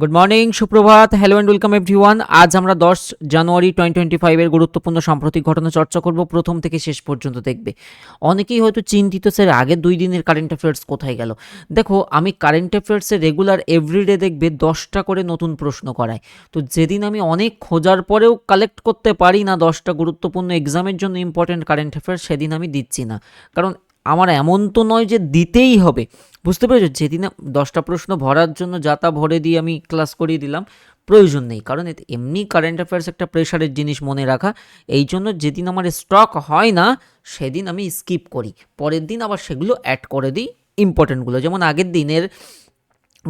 Good morning সুপ্রভাত। Hello and welcome everyone আজ আমরা দশ জানুয়ারি টোয়েন্টি টোয়েন্টি ফাইভের গুরুত্বপূর্ণ সাম্প্রতিক ঘটনা চর্চা করব। প্রথম থেকে শেষ পর্যন্ত দেখবে। অনেকেই হয়তো চিন্তিত স্যার আগের দুই দিনের কারেন্ট অ্যাফেয়ার্স কোথায় গেল। দেখো, আমি কারেন্ট অ্যাফেয়ার্সে রেগুলার এভরিডে দেখবে দশটা করে নতুন প্রশ্ন করাই তো যেদিন আমি অনেক খোঁজার পরেও কালেক্ট করতে পারি না দশটা গুরুত্বপূর্ণ এক্সামের জন্য ইম্পর্টেন্ট কারেন্ট অ্যাফেয়ার্স সেদিন আমি দিচ্ছি না। কারণ আমার এমন তো নয় যে দিতেই হবে। বুঝতে পেরেছ? যেদিন দশটা প্রশ্ন ভরার জন্য যা তা ভরে দিয়ে আমি ক্লাস করিয়ে দিলাম, প্রয়োজন নেই। কারণ এতে এমনি কারেন্ট অ্যাফেয়ার্স একটা প্রেশারের জিনিস মনে রাখা। এই জন্য যেদিন আমার স্টক হয় না, সেদিন আমি স্কিপ করি। পরের দিন আবার সেগুলো অ্যাড করে দিই ইম্পর্টেন্টগুলো যেমন আগের দিনের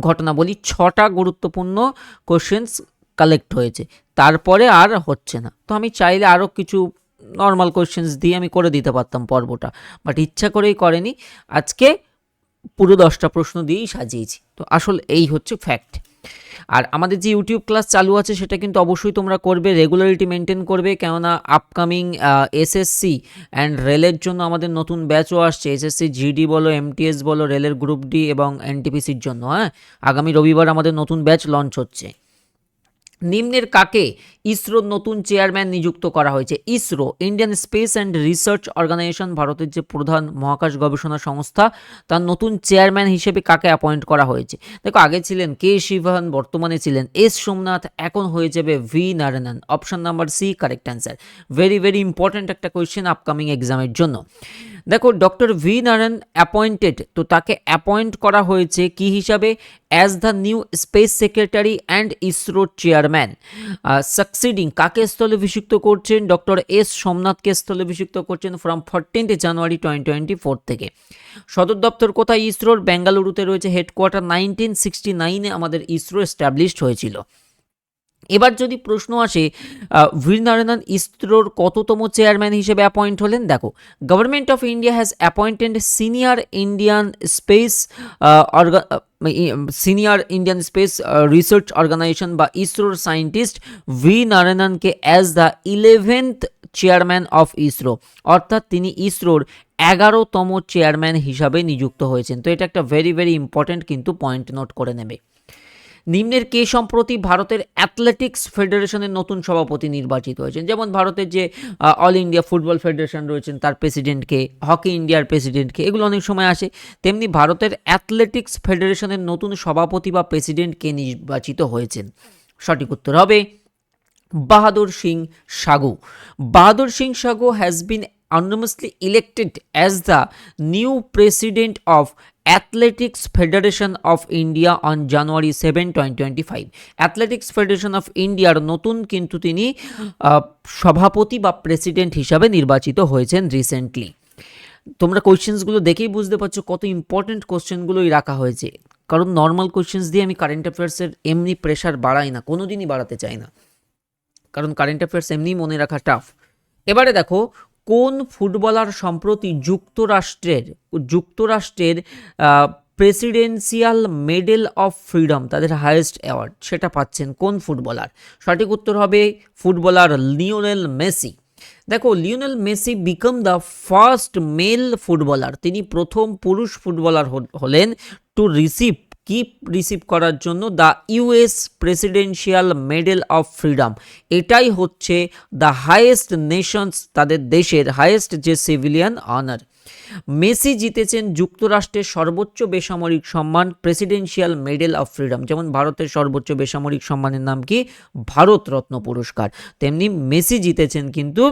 ঘটনা বলি, ছটা গুরুত্বপূর্ণ কোশ্চেন্স কালেক্ট হয়েছে। তারপরে আর হচ্ছে না। তো আমি চাইলে আরও কিছু নর্মাল কোশ্চেন্স দিয়ে আমি করে দিতে পারতাম পর্বটা। বাট ইচ্ছা করেই করেনি। আজকে পুরো দশটা প্রশ্ন দিয়েই সাজিয়েছি। তো আসল এই হচ্ছে ফ্যাক্ট আর আমাদের যে ইউটিউব ক্লাস চালু আছে, সেটা কিন্তু অবশ্যই তোমরা করবে রেগুলারিটি মেনটেন করবে, কেননা আপকামিং এসএসসি অ্যান্ড রেলের জন্য আমাদের নতুন ব্যাচও আসছে। এসএসসি জিডি বলো এমটিএস বলো রেলের গ্রুপ ডি এবং এনটিপিসির জন্য হ্যাঁ? আগামী রবিবার আমাদের নতুন ব্যাচ লঞ্চ হচ্ছে। নিম্নের কাকে ইসরোর নতুন চেয়ারম্যান নিযুক্ত করা হয়েছে? ISRO Indian space and research organisation ভারতের যে প্রধান মহাকাশ গবেষণা সংস্থা, তার নতুন চেয়ারম্যান হিসেবে কাকে অ্যাপয়েন্ট করা হয়েছে? দেখো, আগে ছিলেন কে শিভান বর্তমানে ছিলেন এস সোমনাথ, এখন হয়ে যাবে V Narayanan. Option number C correct answer very very important একটা কোয়েশ্চেন আপকামিং এক্সামের জন্য। দেখো, ডক্টর ভি নারায়ণ অ্যাপয়েন্টেড তো তাকে অ্যাপয়েন্ট করা হয়েছে কি হিসাবে? As the new space secretary and ISRO chairman succeeding কাকে স্থলাভিষিক্ত করছেন? ডক্টর এস সোমনাথকে স্থলাভিষিক্ত করছেন from fourteenth January twenty twenty four থেকে। সদর দপ্তর কোথায়? ইসরোর বেঙ্গালুরুতে রয়েছে হেডকোয়ার্টার নাইনটিন সিক্সটি নাইনে আমাদের ইসরো এস্টাবলিশড হয়েছিল। এবার যদি প্রশ্ন আসে ভীর নারায়ণন ইসরোর কততম চেয়ারম্যান হিসেবে অ্যাপয়েন্ট হলেন? দেখো government of India has appointed senior Indian space senior Indian space research organisation বা ইসরোর scientist V নারায়ণনকে as the eleventh chairman of ISRO. অর্থাৎ তিনি ইসরোর এগারোতম চেয়ারম্যান হিসাবে নিযুক্ত হয়েছেন। তো এটা একটা ভেরি ভেরি ইম্পর্ট্যান্ট কিন্তু পয়েন্ট নোট করে নেবে। নিম্নের কে সম্প্রতি ভারতের অ্যাথলেটিক্স ফেডারেশনের নতুন সভাপতি নির্বাচিত হয়েছেন? যেমন ভারতের যে অল ইন্ডিয়া ফুটবল ফেডারেশন রয়েছেন, তার প্রেসিডেন্টকে হকি ইন্ডিয়ার প্রেসিডেন্টকে এগুলো অনেক সময় আসে। তেমনি ভারতের অ্যাথলেটিক্স ফেডারেশনের নতুন সভাপতি বা প্রেসিডেন্টকে নির্বাচিত হয়েছেন? সঠিক উত্তর হবে বাহাদুর Singh Sagoo. Bahadur Singh Sagoo has been anonymously elected as the new president of Athletics Federation of India on January 7, 2025. Athletics Federation of Indiaর নতুন কিন্তু তিনি সভাপতি বা প্রেসিডেন্ট হিসাবে নির্বাচিত হয়েছেন রিসেন্টলি তোমরা কোয়েশ্চেন্সগুলো দেখেই বুঝতে পারছ কত ইম্পর্টেন্ট কোয়েশ্চেনগুলোই রাখা হয়েছে। কারণ নর্মাল কোয়েশ্চেন্স দিয়ে আমি কারেন্ট অ্যাফেয়ার্সের এমনি প্রেশার বাড়াই না কোনো দিনই বাড়াতে চাই না। কারণ কারেন্ট অ্যাফেয়ার্স এমনিই মনে রাখা টাফ এবারে দেখো কোন ফুটবলার সম্প্রতি যুক্তরাষ্ট্রের যুক্তরাষ্ট্রের প্রেসিডেন্সিয়াল মেডেল অফ ফ্রিডম, তাদের হায়েস্ট অ্যাওয়ার্ড, সেটা পাচ্ছেন কোন ফুটবলার? সঠিক উত্তর হবে ফুটবলার লিওনেল মেসি। দেখো, Lionel Messi become the first male footballer তিনি প্রথম পুরুষ ফুটবলার হলেন টু রিসিভ কি রিসিভ করার জন্য the US presidential medal of freedom এটাই হচ্ছে দ্য হাইয়েস্ট নেশনস তাদের দেশের হাইয়েস্ট যে সিভিলিয়ান অনার মেসি জিতেছেন যুক্তরাষ্ট্রের সর্বোচ্চ বেসামরিক সম্মান প্রেসিডেন্সিয়াল মেডেল অফ ফ্রিডম যেমন ভারতের সর্বোচ্চ বেসামরিক সম্মানের নাম কি? ভারত রত্ন পুরস্কার। তেমনি মেসি জিতেছেন কিন্তু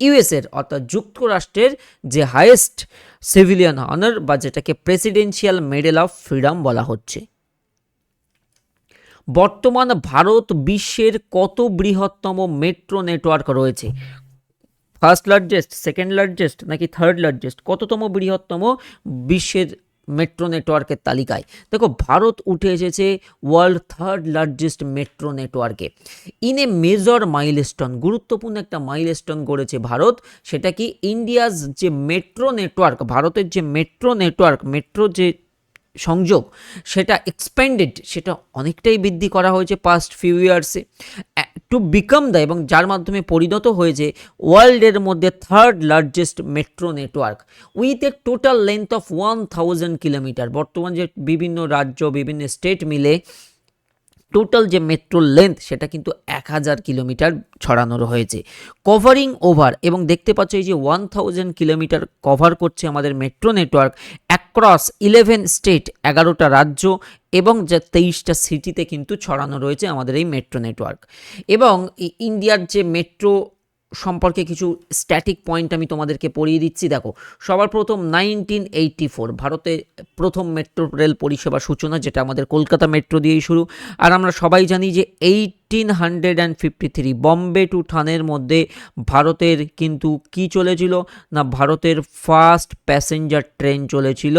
ইউএসের, অর্থাৎ যুক্তরাষ্ট্রের যে হাইয়েস্ট সিভিলিয়ান অনার বা যেটাকে প্রেসিডেন্সিয়াল মেডেল অফ ফ্রিডম বলা হচ্ছে। বর্তমান ভারত বিশ্বের কত বৃহত্তম মেট্রো নেটওয়ার্ক রয়েছে? ফার্স্ট লার্জেস্ট সেকেন্ড লার্জেস্ট নাকি থার্ড লার্জেস্ট কততম বৃহত্তম বিশ্বের মেট্রো নেটওয়ার্কের তালিকায়। দেখো, ভারত উঠে এসেছে ওয়ার্ল্ড থার্ড লার্জেস্ট মেট্রো নেটওয়ার্কে। ইন এ মেজর মাইলস্টোন গুরুত্বপূর্ণ একটা মাইলস্টোন গড়েছে ভারত, সেটা কি ইন্ডিয়াজ যে মেট্রো নেটওয়ার্ক, ভারতের যে মেট্রো নেটওয়ার্ক মেট্রো যে সংযোগ, সেটা এক্সপেন্ডেড সেটা অনেকটাই বৃদ্ধি করা হয়েছে পাস্ট ফিউ ইয়ার্সে টু বিকাম দ্য এবং যার মাধ্যমে পরিণত হয়েছে ওয়ার্ল্ডের মধ্যে third largest metro network with a total length of one thousand kilometre বর্তমান যে বিভিন্ন রাজ্য, বিভিন্ন স্টেট মিলে টোটাল যে মেট্রো লেন্থ, সেটা কিন্তু এক হাজার কিলোমিটার ছড়ানো হয়েছে। কভারিং ওভার এবং দেখতে পাচ্ছ এই যে ওয়ান থাউজেন্ড কিলোমিটার কভার করছে আমাদের metro network across eleven state এগারোটা রাজ্য এবং যা তেইশটা সিটিতে কিন্তু ছড়ানো রয়েছে আমাদের এই মেট্রো নেটওয়ার্ক এবং ইন্ডিয়ার যে মেট্রো সম্পর্কে কিছু স্ট্যাটিক পয়েন্ট আমি তোমাদেরকে পড়িয়ে দিচ্ছি। দেখো, সবার প্রথম নাইনটিন এইটটি ফোর ভারতে প্রথম মেট্রো রেল পরিষেবা সূচনা, যেটা আমাদের কলকাতা মেট্রো দিয়েই শুরু। আর আমরা সবাই জানি যে eighteen hundred and fifty three Bombay to থানের মধ্যে ভারতের কিন্তু কি চলেছিল? না, ভারতের ফার্স্ট প্যাসেঞ্জার ট্রেন চলেছিল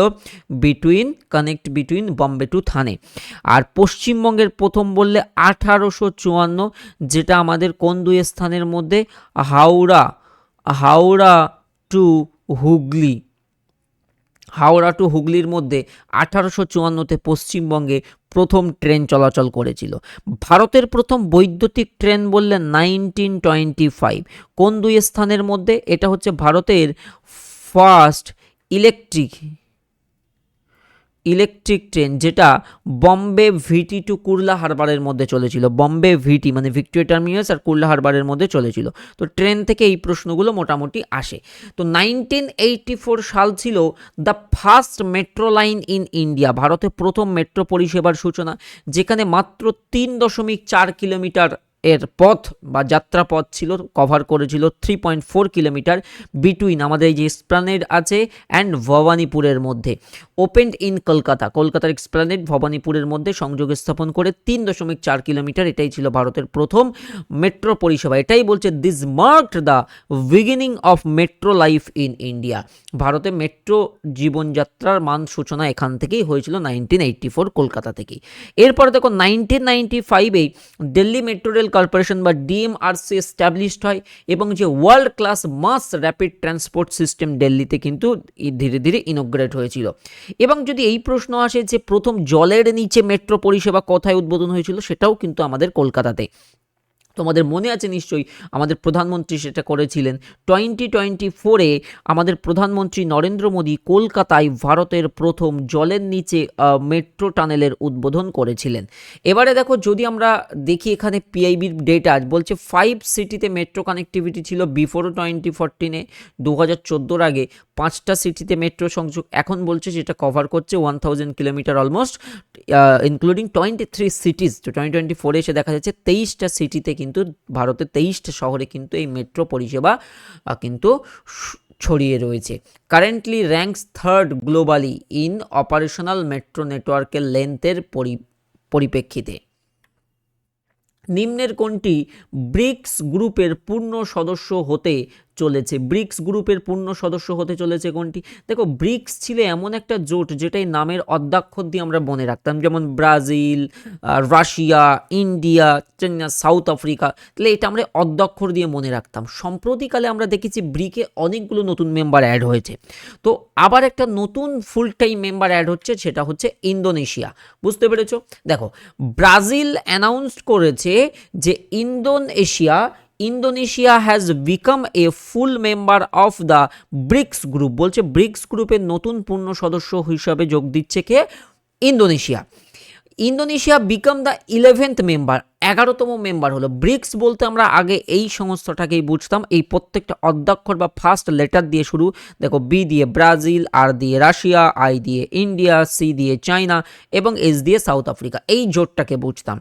between connect between Bombay to Thane আর পশ্চিমবঙ্গের প্রথম বললে আঠারোশো চুয়ান্ন, যেটা আমাদের কোন দুই স্থানের মধ্যে? হাওড়া হাওড়া টু হুগলি। হাওড়া টু হুগলির মধ্যে আঠারোশো চুয়ান্নতে পশ্চিমবঙ্গে প্রথম ট্রেন চলাচল করেছিল। ভারতের প্রথম বৈদ্যুতিক ট্রেন বললেন নাইনটিন টোয়েন্টি ফাইভ। কোন দুই স্থানের মধ্যে? এটা হচ্ছে ভারতের ফার্স্ট ইলেকট্রিক ইলেকট্রিক ট্রেন যেটা বম্বে ভিটি টু কুর্লা হারবারের মধ্যে চলেছিল। বম্বে ভিটি মানে ভিক্টোরিয়া টার্মিনাস আর কুর্লা হারবারের মধ্যে চলেছিল। তো ট্রেন থেকে এই প্রশ্নগুলো মোটামুটি আসে। তো নাইনটিন এইটটি ফোর সাল ছিল the first metro line in India ভারতে প্রথম মেট্রো পরিষেবার সূচনা, যেখানে মাত্র তিন দশমিক চার কিলোমিটার এর পথ বা যাত্রাপথ ছিল কভার করেছিল three point four kilometre between আমাদের এই যে এক্সপ্লানেড আছে অ্যান্ড ভবানীপুরের মধ্যে। Opened in Kolkata. কলকাতার এক্সপ্লানেড ভবানীপুরের মধ্যে সংযোগ স্থাপন করে তিন দশমিক চার কিলোমিটার এটাই ছিল ভারতের প্রথম মেট্রো পরিষেবা। এটাই বলছে this marked the beginning of metro life in India ভারতে মেট্রো জীবনযাত্রার মান সূচনা এখান থেকেই হয়েছিল নাইনটিন এইটটি ফোর কলকাতা থেকেই। এরপরে দেখো নাইনটিন নাইনটি ফাইভেই দিল্লি মেট্রো রেল কর্পোরেশন বা ডিএমআরসি এস্টাবলিশড হয় এবং যে world class mass rapid transport system দিল্লিতে কিন্তু ধীরে ধীরে ইনোগ্রেট হয়েছিল। এবং যদি এই প্রশ্ন আসে যে প্রথম জলের নিচে মেট্রো পরিষেবা কথায় উদ্বোধন হয়েছিল সেটাও কিন্তু আমাদের কলকাতাতে। তোমাদের মনে আছে নিশ্চয়ই আমাদের প্রধানমন্ত্রী সেটা করেছিলেন। টোয়েন্টি টোয়েন্টি ফোরে আমাদের প্রধানমন্ত্রী নরেন্দ্র মোদী কলকাতায় ভারতের প্রথম জলের নিচে মেট্রো টানেলের উদ্বোধন করেছিলেন। এবারে দেখো যদি আমরা দেখি এখানে পিআইবির ডেটা বলছে ফাইভ সিটিতে মেট্রো কানেক্টিভিটি ছিল বিফোর টোয়েন্টি ফোরটিনে দু হাজার চোদ্দোর আগে পাঁচটা সিটিতে মেট্রো সংযোগ, এখন বলছে যেটা কভার করছে one thousand kilometre almost including twenty three cities তো টোয়েন্টি টোয়েন্টি ফোরে এসে দেখা যাচ্ছে তেইশটা সিটিতে কিন্তু ভারতের তেইশটা শহরে কিন্তু এই মেট্রো পরিষেবা কিন্তু ছড়িয়ে রয়েছে। Currently ranks third globally in operational metro নেটওয়ার্কের লেন্থের পরি, পরিপ্রেক্ষিতে। নিম্নের কোনটি? ব্রিক্স গ্রুপের পূর্ণ সদস্য হতে চলেছে। ব্রিক্স গ্রুপের পূর্ণ সদস্য হতে চলেছে কোনটি? দেখো, ব্রিক্স ছিল এমন একটা জোট যেটাই নামের অদ্যাক্ষর দিয়ে আমরা মনে রাখতাম। যেমন Brazil Russia, India South Africa, তাহলে এটা আমরা অদ্যাক্ষর দিয়ে মনে রাখতাম। সম্প্রতিকালে আমরা দেখেছি ব্রিকে অনেকগুলো নতুন মেম্বার অ্যাড হয়েছে। তো আবার একটা নতুন ফুল টাইম মেম্বার অ্যাড হচ্ছে, সেটা হচ্ছে ইন্দোনেশিয়া। বুঝতে পেরেছ? দেখো, ব্রাজিল অ্যানাউন্সড করেছে যে Indonesia Indonesia has become a full member of the bricks group বলছে ব্রিক্স গ্রুপের নতুন পূর্ণ সদস্য হিসাবে যোগ দিচ্ছে কে? Indonesia Indonesia become the eleventh member এগারোতম মেম্বার হলো। ব্রিক্স বলতে আমরা আগে এই সংস্থাটাকেই বুঝতাম, এই প্রত্যেকটা অধ্যক্ষর বা ফার্স্ট লেটার দিয়ে শুরু। দেখো বি দিয়ে ব্রাজিল আর দিয়ে রাশিয়া আই দিয়ে ইন্ডিয়া সি দিয়ে চায়না এবং এস দিয়ে সাউথ আফ্রিকা। এই জোটটাকে বুঝতাম।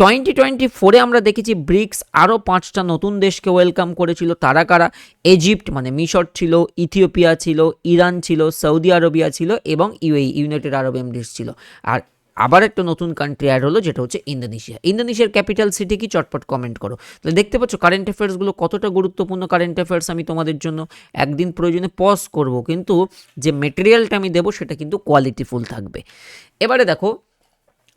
টোয়েন্টি টোয়েন্টি ফোরে আমরা দেখেছি ব্রিক্স আরও পাঁচটা নতুন দেশকে ওয়েলকাম করেছিল। তারা কারা? ইজিপ্ট মানে মিশর ছিল ইথিওপিয়া ছিল ইরান ছিল সৌদি আরবিয়া ছিল এবং ইউএই ইউনাইটেড আরব এমিরেটস ছিল। আর আবার একটা নতুন কান্ট্রি অ্যাড হলো, যেটা হচ্ছে ইন্দোনেশিয়া। ইন্দোনেশিয়ার ক্যাপিটাল সিটি কি? চটপট কমেন্ট করো। তাহলে দেখতে পাচ্ছ কারেন্ট অ্যাফেয়ার্সগুলো কতটা গুরুত্বপূর্ণ কারেন্ট অ্যাফেয়ার্স আমি তোমাদের জন্য একদিন প্রয়োজনে পজ করব। কিন্তু যে মেটেরিয়ালটা আমি দেবো, সেটা কিন্তু কোয়ালিটিফুল থাকবে। এবারে দেখো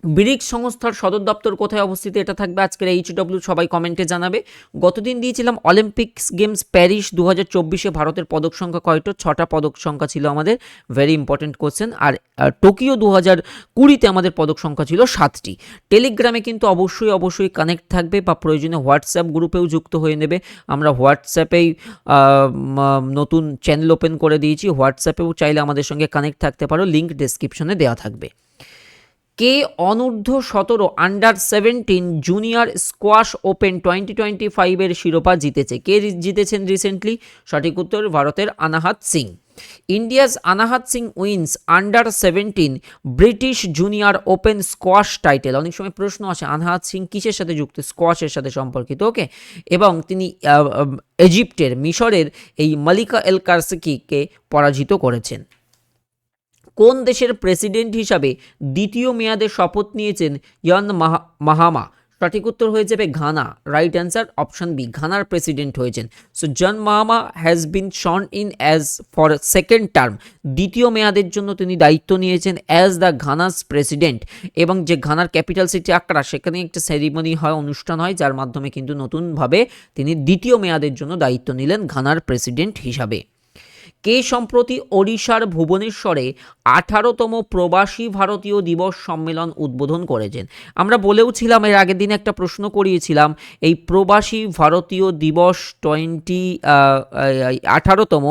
ব্রিক্স সংস্থার সদর দপ্তর কোথায় অবস্থিত এটা থাকবে আজকের এইচডব্লিউ, সবাই কমেন্টে জানাবে। গতদিন দিয়েছিলাম অলিম্পিক্স গেমস প্যারিস দু হাজার চব্বিশে ভারতের পদক সংখ্যা কয়টো? ছটা পদক সংখ্যা ছিল আমাদের ভেরি ইম্পর্টেন্ট কোশ্চেন আর টোকিও দু হাজার কুড়িতে আমাদের পদক সংখ্যা ছিল সাতটি। টেলিগ্রামে কিন্তু অবশ্যই অবশ্যই কানেক্ট থাকবে বা প্রয়োজনে হোয়াটসঅ্যাপ গ্রুপেও যুক্ত হয়ে নেবে। আমরা হোয়াটসঅ্যাপেই নতুন চ্যানেল ওপেন করে দিয়েছি। হোয়াটসঅ্যাপেও চাইলে আমাদের সঙ্গে কানেক্ট থাকতে পারো। লিঙ্ক ডেসক্রিপশনে দেওয়া থাকবে। কে অনূর্ধ্ব সতেরো under seventeen junior squash open twenty twenty ফাইভের শিরোপা জিতেছে। কে জিতেছেন রিসেন্টলি সঠিক উত্তর ভারতের Anahat Singh. India's Anahat Singh wins under seventeen British junior open squash title অনেক সময় প্রশ্ন আসে, আনাহাত সিং কিসের সাথে যুক্ত? স্কোয়াশের সাথে সম্পর্কিত, ওকে? এবং তিনি ইজিপ্টের মিশরের এই মালিকা এল কার্সিকিকে পরাজিত করেছেন। কোন দেশের প্রেসিডেন্ট হিসাবে দ্বিতীয় মেয়াদে শপথ নিয়েছেন ইয়ান মাহা- মাহামা? সঠিক উত্তর হয়ে যাবে Ghana. Right answer option B ঘানার president হয়েছেন। So John Mahama has been sworn in as for second term দ্বিতীয় মেয়াদের জন্য তিনি দায়িত্ব নিয়েছেন অ্যাজ দ্য ঘানাস প্রেসিডেন্ট এবং যে ঘানার ক্যাপিটাল সিটি আকরা, সেখানে একটা সেরিমনি হয়, অনুষ্ঠান হয়, যার মাধ্যমে কিন্তু নতুনভাবে তিনি দ্বিতীয় মেয়াদের জন্য দায়িত্ব নিলেন ঘানার প্রেসিডেন্ট হিসাবে। কে সম্প্রতি ওড়িশার ভুবনেশ্বরে আঠারোতম প্রবাসী ভারতীয় দিবস সম্মেলন উদ্বোধন করেছেন? আমরা বলেও ছিলাম, এর আগের দিন একটা প্রশ্ন করিয়েছিলাম, এই প্রবাসী ভারতীয় দিবস টোয়েন্টি আঠারোতম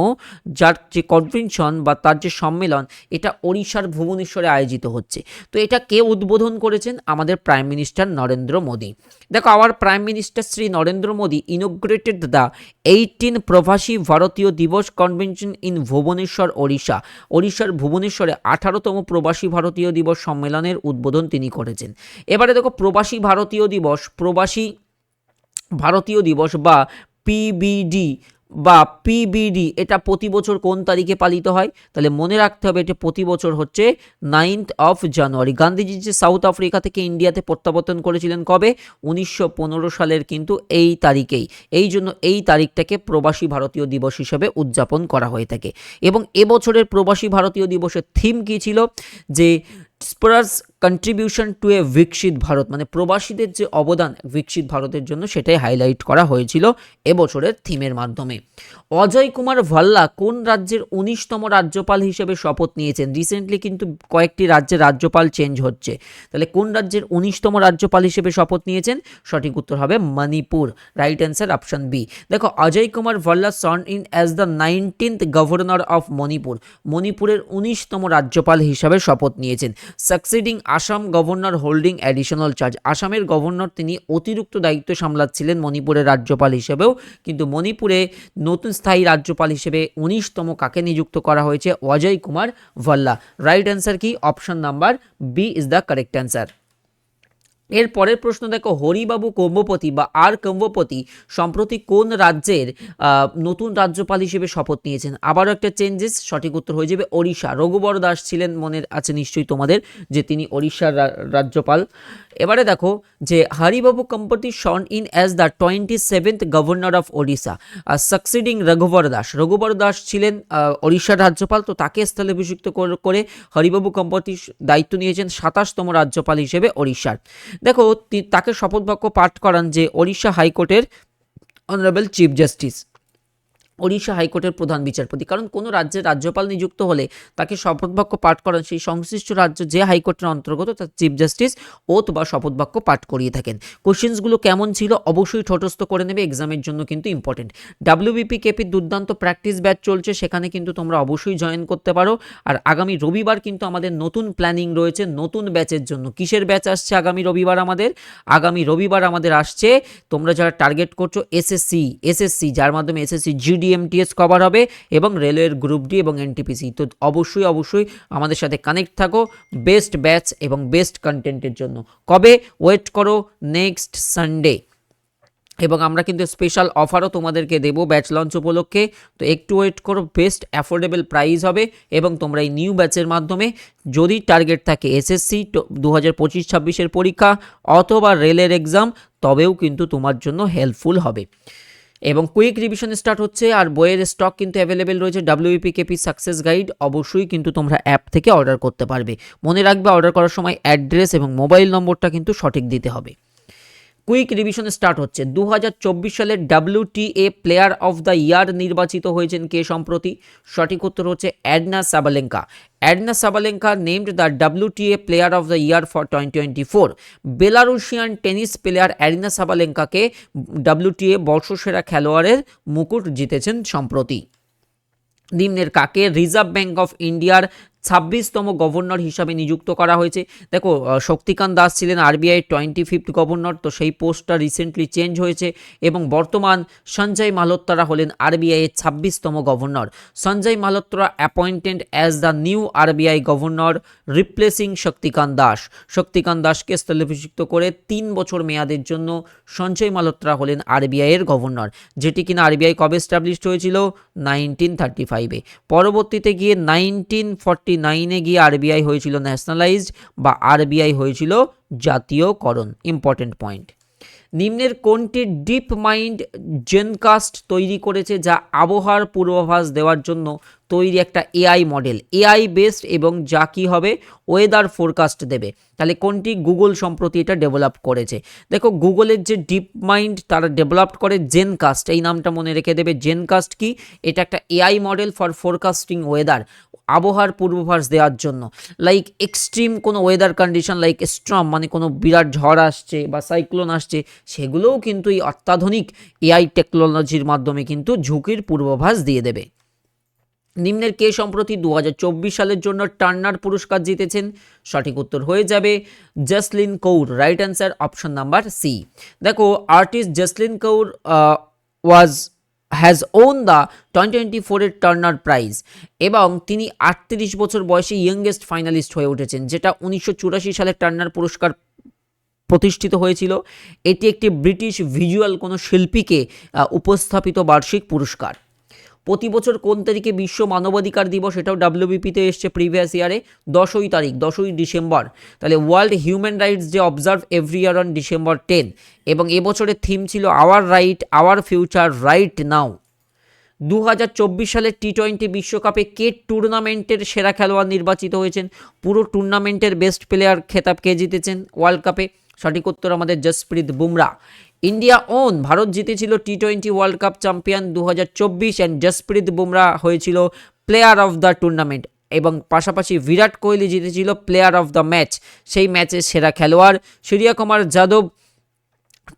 যার যে কনভেনশন বা তার যে সম্মেলন, এটা ওড়িশার ভুবনেশ্বরে আয়োজিত হচ্ছে। তো এটা কে উদ্বোধন করেছেন? আমাদের প্রাইম মিনিস্টার নরেন্দ্র মোদী। দেখো our prime minister Shri Narendra Modi inaugurated the eighteen Pravasi Bharatiya Divas convention in Bhubaneswar Odisha ওড়িশার ভুবনেশ্বরে আঠারোতম প্রবাসী ভারতীয় দিবস সম্মেলনের উদ্বোধন তিনি করেছেন। এবারে দেখো প্রবাসী ভারতীয় দিবস প্রবাসী ভারতীয় দিবস বা পিবিডি বা পিবিডি এটা প্রতি বছর কোন তারিখে পালিত হয়? তাহলে মনে রাখতে হবে এটা প্রতি বছর হচ্ছে নাইনথ অফ জানুয়ারি গান্ধীজি যে সাউথ আফ্রিকা থেকে ইন্ডিয়াতে প্রত্যাবর্তন করেছিলেন কবে? উনিশশো পনেরো সালের কিন্তু এই তারিখেই। এই জন্য এই তারিখটাকে প্রবাসী ভারতীয় দিবস হিসেবে উদযাপন করা হয়ে থাকে। এবং এবছরের প্রবাসী ভারতীয় দিবসের থিম কী ছিল? যে স্পারাস কন্ট্রিবিউশন টু এ বিকশিত ভারত মানে প্রবাসীদের যে অবদান বিকশিত ভারতের জন্য, সেটাই হাইলাইট করা হয়েছিল এবছরের থিমের মাধ্যমে। অজয় কুমার ভাল্লা কোন রাজ্যের উনিশতম রাজ্যপাল হিসেবে শপথ নিয়েছেন? রিসেন্টলি কিন্তু কয়েকটি রাজ্যের রাজ্যপাল চেঞ্জ হচ্ছে। তাহলে কোন রাজ্যের উনিশতম রাজ্যপাল হিসেবে শপথ নিয়েছেন? সঠিক উত্তর হবে Manipur. Right answer option B দেখো, Ajay Kumar Bhalla sworn in as the nineteenth governor of Manipur. মণিপুরের উনিশতম রাজ্যপাল হিসাবে শপথ নিয়েছেন। Succeeding Assam governor holding additional charge আসামের গভর্নর তিনি অতিরিক্ত দায়িত্ব সামলাচ্ছিলেন মণিপুরের রাজ্যপাল হিসেবেও, কিন্তু মণিপুরে নতুন স্থায়ী রাজ্যপাল হিসেবে উনিশতম কাকে নিযুক্ত করা হয়েছে? অজয় কুমার ভাল্লা। রাইট অ্যান্সার কি? Option number B is the correct answer এর পরের প্রশ্ন দেখো, হরিবাবু কম্বপতি বা আর কম্বপতি সম্প্রতি কোন রাজ্যের নতুন রাজ্যপাল হিসেবে শপথ নিয়েছেন? আবারও একটা চেঞ্জেস সঠিক উত্তর হয়ে যাবে ওড়িশা। রঘুবর দাস ছিলেন মনের আছে নিশ্চয়ই তোমাদের, যে তিনি ওড়িশার রাজ্যপাল। এবারে দেখো যে Haribabu Kambhampati sworn in as the twenty seventh governor of Odisha succeeding Raghubar Das. Raghubar Das ছিলেন ওড়িশার রাজ্যপাল, তো তাকে স্থলাভিষিক্ত করে হরিবাবু কম্পতি দায়িত্ব নিয়েছেন সাতাশতম রাজ্যপাল হিসেবে ওড়িশার। দেখো তাকে শপথ বাক্য পাঠ করান যে ওড়িশা হাইকোর্টের অনারেবল চিফ জাস্টিস ওড়িশা হাইকোর্টের প্রধান বিচারপতি। কারণ কোনো রাজ্যের রাজ্যপাল নিযুক্ত হলে তাকে শপথবাক্য পাঠ করান সেই সংশ্লিষ্ট রাজ্য যে হাইকোর্টের অন্তর্গত তার চিফ জাস্টিস ওত বা শপথবাক্য পাঠ করিয়ে থাকেন। কোশ্চেন্সগুলো কেমন ছিল অবশ্যই ঠটস্থ করে নেবে, এক্সামের জন্য কিন্তু ইম্পর্টেন্ট। ডাব্লিউবিপি কেপির দুর্দান্ত প্র্যাকটিস ব্যাচ চলছে, সেখানে কিন্তু তোমরা অবশ্যই জয়েন করতে পারো। আর আগামী রবিবার কিন্তু আমাদের নতুন প্ল্যানিং রয়েছে, নতুন ব্যাচের জন্য। কিসের ব্যাচ আসছে আগামী রবিবার আমাদের? আগামী রবিবার আমাদের আসছে তোমরা যারা টার্গেট করছ এসএসসি এসএসসি, যার মাধ্যমে এসএসসি জিডিএমটিএস কভার হবে এবং রেলওয়ের গ্রুপ ডি এবং এনটিপিসি তো অবশ্যই অবশ্যই আমাদের সাথে কানেক্ট থাকো বেস্ট ব্যাচ এবং বেস্ট কন্টেন্টের জন্য। কবে? ওয়েট করো নেক্সট সানডে এবং আমরা কিন্তু স্পেশাল অফারও তোমাদেরকে দেবো ব্যাচ লঞ্চ উপলক্ষে। তো একটু ওয়েট করো বেস্ট অ্যাফোর্ডেবল প্রাইস হবে এবং তোমরা এই নিউ ব্যাচের মাধ্যমে যদি টার্গেট থাকে এসএসসি দু হাজার পঁচিশ ছাব্বিশের পরীক্ষা অথবা রেলের এক্সাম তবেও কিন্তু তোমার জন্য হেল্পফুল হবে। এবং কুইক রিভিশন স্টার্ট হচ্ছে আর বইয়ের স্টক কিন্তু অ্যাভেলেবেল রয়েছে ডাব্লিউপি কেপি সাকসেস গাইড অবশ্যই কিন্তু তোমরা অ্যাপ থেকে অর্ডার করতে পারবে। মনে রাখবে অর্ডার করার সময় অ্যাড্রেস এবং মোবাইল নম্বরটা কিন্তু সঠিক দিতে হবে। কুইক রিভিশন স্টার্ট হচ্ছে। দু সালের WTA player of the year নির্বাচিত হয়েছেন কে সম্প্রতি? সঠিক উত্তর হচ্ছে Aryna Sabalenka. Aryna Sabalenka named the WTA player of the year for twenty twenty four Belarusian tennis player Aryna সাবালেঙ্কাকে WTA বর্ষসেরা খেলোয়াড়ের মুকুট জিতেছেন সম্প্রতি। নিম্নের কাকে? রিজার্ভ ব্যাঙ্ক অফ ইন্ডিয়ার ছাব্বিশতম গভর্নর হিসাবে নিযুক্ত করা হয়েছে। দেখো শক্তিকান্ত দাস ছিলেন আরবিআই টোয়েন্টি ফিফথ গভর্নর, তো সেই পোস্টটা রিসেন্টলি চেঞ্জ হয়েছে এবং বর্তমান সঞ্জয় মালোত্রা হলেন আরবিআই এর ছাব্বিশতম governor. Sanjay Malhotra appointed as the new RBI governor replacing Shaktikanta Das. Shaktikanta দাসকে স্থলাভিষিক্ত করে তিন বছর মেয়াদের জন্য সঞ্জয় মালোত্রা হলেন আরবিআই এর গভর্নর, যেটি কিনা আরবিআই কবে স্টাবলিশড হয়েছিল? নাইনটিন থার্টি ফাইভে পরবর্তীতে গিয়ে নাইনটিন ফর্টি নাইনে গিয়ে আরবিআই হয়েছিল ন্যাশনালাইজড বা আরবিআই হয়েছিল জাতীয়করণ। Important point. নিম্নের কোনটি ডিপ মাইন্ড জেনকাস্ট তৈরি করেছে যা আবহাওয়ার পূর্বাভাস দেওয়ার জন্য তৈরি একটা এআই মডেল। এআই বেসড এবং যা কি হবে ওয়েদার ফোরকাস্ট দেবে। তাহলে কোনটি? গুগল সম্প্রতি এটা ডেভেলপ করেছে। দেখো গুগলের যে ডিপ মাইন্ড তারা ডেভেলপ করে জেনকাস্ট এই নামটা মনে রেখে দেবে। জেনকাস্ট কি? এটা একটা AI model for forecasting weather আবহাওয়ার পূর্বাভাস দেওয়ার জন্য। লাইক এক্সট্রিম কোনো ওয়েদার কন্ডিশন লাইক স্ট্রম মানে কোনো বিরাট ঝড় আসছে বা সাইক্লোন আসছে, সেগুলোও কিন্তু এই অত্যাধুনিক এআই টেকনোলজির মাধ্যমে কিন্তু ঝুঁকির পূর্বাভাস দিয়ে দেবে। নিম্নের কে সম্প্রতি দু হাজার চব্বিশ সালের জন্য টার্নার পুরস্কার জিতেছেন? সঠিক উত্তর হয়ে যাবে Jasleen Kaur right answer option number C দেখো artist Jasleen Kaur was has won the twenty twenty ফোরের টার্নার প্রাইজ এবং তিনি আটত্রিশ বছর বয়সে ইয়ংগেস্ট ফাইনালিস্ট হয়ে উঠেছেন, যেটা উনিশশো চুরাশি সালে টার্নার পুরস্কার প্রতিষ্ঠিত হয়েছিল। এটি একটি ব্রিটিশ ভিজুয়াল কোনো শিল্পীকে উপস্থাপিত বার্ষিক পুরস্কার। প্রতি বছর কোন তারিখে বিশ্ব মানবাধিকার দিবস এটাও ডাব্লিউবিপিতে এসছে প্রিভিয়াস ইয়ারে দশই তারিখ, দশই ডিসেম্বর। তাহলে world human rights day observe every year on December ten এবং এবছরের থিম ছিল our right our future right now দু হাজার চব্বিশ সালের টি টোয়েন্টি বিশ্বকাপে কে টুর্নামেন্টের সেরা খেলোয়াড় নির্বাচিত হয়েছেন? পুরো টুর্নামেন্টের বেস্ট প্লেয়ার খেতাব কে জিতেছেন? ওয়ার্ল্ড কাপে সঠিক উত্তর আমাদের জসপ্রীত বুমরা। ইন্ডিয়া ওন, ভারত জিতেছিল T twenty world cup champion দু হাজার চব্বিশ অ্যান্ড জসপ্রীত বুমরা হয়েছিল প্লেয়ার অফ দ্য টুর্নামেন্ট এবং পাশাপাশি বিরাট কোহলি জিতেছিল প্লেয়ার অফ দ্য ম্যাচ সেই ম্যাচের সেরা খেলোয়াড়। Suryakumar Yadav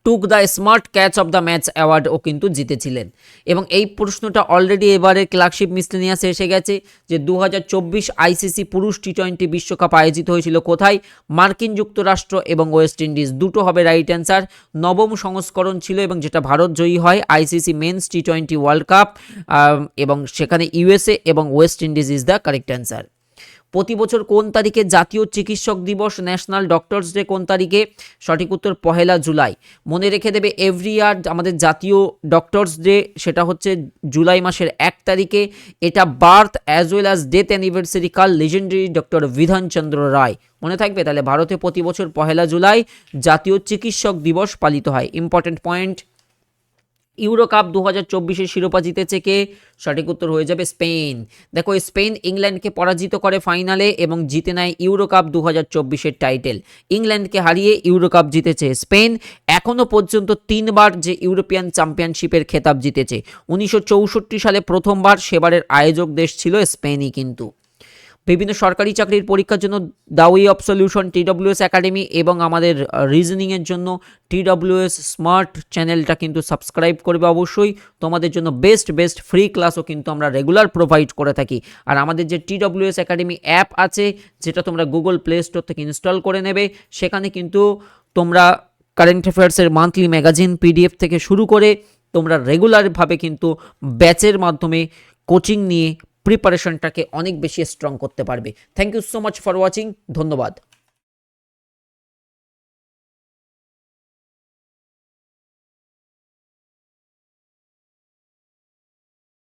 took the smart catch of the match অ্যাওয়ার্ডও কিন্তু জিতেছিলেন। এবং এই প্রশ্নটা অলরেডি এবারে ক্লার্কশিপ মিসলেনিয়াসে এসে গেছে যে দু হাজার চব্বিশ আইসিসি পুরুষ টি টোয়েন্টি বিশ্বকাপ আয়োজিত হয়েছিল কোথায়? মার্কিন যুক্তরাষ্ট্র এবং ওয়েস্ট ইন্ডিজ দুটো হবে রাইট অ্যান্সার নবম সংস্করণ ছিল এবং যেটা ভারত জয়ী হয়, ICC men's T twenty world cup এবং সেখানে ইউএসএ এবং West Indies is the correct answer প্রতি বছর কোন তারিখে জাতীয় চিকিৎসক দিবস, ন্যাশনাল ডক্টরস ডে কোন তারিখে? সঠিক উত্তর পহেলা জুলাই। মনে রেখে দেবে এভরি ইয়ার আমাদের জাতীয় ডক্টরস ডে, সেটা হচ্ছে জুলাই মাসের এক তারিখে। এটা birth as well as death anniversary কাল লেজেন্ডারি ডক্টর বিধানচন্দ্র রায়। মনে থাকবে, তাহলে ভারতে প্রতি বছর পহেলা জুলাই জাতীয় চিকিৎসক দিবস পালিত হয়। ইম্পর্টেন্ট পয়েন্ট ইউরো কাপ দু হাজার চব্বিশের শিরোপা জিতেছে কে? সঠিক উত্তর হয়ে যাবে স্পেন। দেখো, স্পেন ইংল্যান্ডকে পরাজিত করে ফাইনালে এবং জিতে নেয় ইউরো কাপ দু হাজার চব্বিশের টাইটেল। ইংল্যান্ডকে হারিয়ে ইউরো কাপ জিতেছে স্পেন। এখনও পর্যন্ত তিনবার যে ইউরোপিয়ান চ্যাম্পিয়নশিপের খেতাব জিতেছে। উনিশশো চৌষট্টি সালে প্রথমবার সেবারের আয়োজক দেশ ছিল স্পেনই কিন্তু। বিভিন্ন সরকারি চাকরির পরীক্ষার জন্য দাওয়ি অফ সলিউশন, টিডব্লিউএস একাডেমি এবং আমাদের রিজনিংয়ের জন্য টি টিডব্লিউএস স্মার্ট চ্যানেলটা কিন্তু সাবস্ক্রাইব করবে অবশ্যই। তোমাদের জন্য বেস্ট বেস্ট ফ্রি ক্লাসও কিন্তু আমরা রেগুলার প্রোভাইড করে থাকি। আর আমাদের যে টি টিডব্লিউএস একাডেমি অ্যাপ আছে, যেটা তোমরা গুগল প্লে স্টোর থেকে ইনস্টল করে নেবে, সেখানে কিন্তু তোমরা কারেন্ট অ্যাফেয়ার্সের মান্থলি ম্যাগাজিন, পিডিএফ থেকে শুরু করে তোমরা রেগুলারভাবে কিন্তু ব্যাচের মাধ্যমে কোচিং নিয়ে প্রিপারেশনটাকে অনেক বেশি স্ট্রং করতে পারবে। Thank you so much for watching ধন্যবাদ।